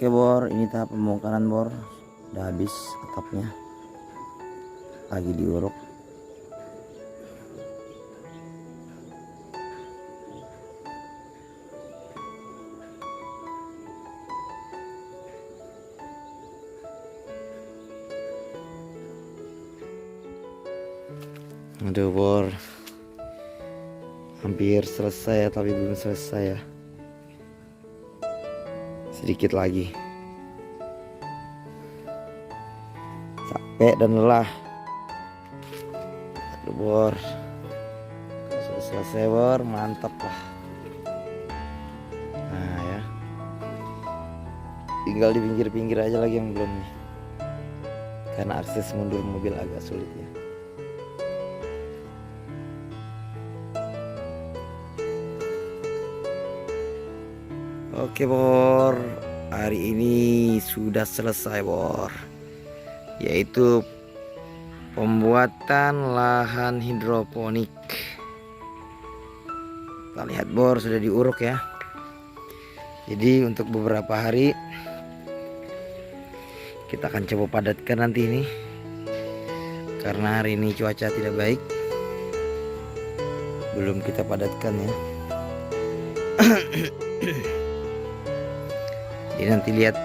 Oke bor, ini tahap pembongkaran bor. Udah habis atapnya. Lagi diuruk. Aduh bor Hampir selesai ya tapi belum selesai ya Sedikit lagi. Capek dan lelah. Bor. Sudah selesai bor. Mantap lah. Nah ya. Tinggal di pinggir-pinggir aja lagi yang belum nih. Karena akses mundur mobil agak sulit ya Oke Bor, hari ini sudah selesai Bor, yaitu pembuatan lahan hidroponik. Kita lihat Bor sudah diuruk ya. Jadi untuk beberapa hari kita akan coba padatkan nanti ini, karena hari ini cuaca tidak baik. Belum kita padatkan ya. Jadi nanti lihat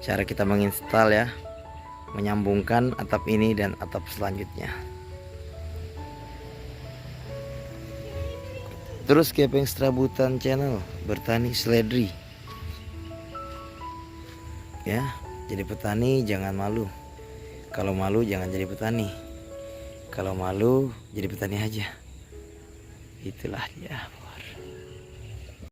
cara kita menginstal ya, menyambungkan atap ini dan atap selanjutnya. Terus kepeng serabutan channel bertani seledri. Ya, jadi petani jangan malu. Kalau malu jangan jadi petani. Kalau malu jadi petani aja. Itulah dia.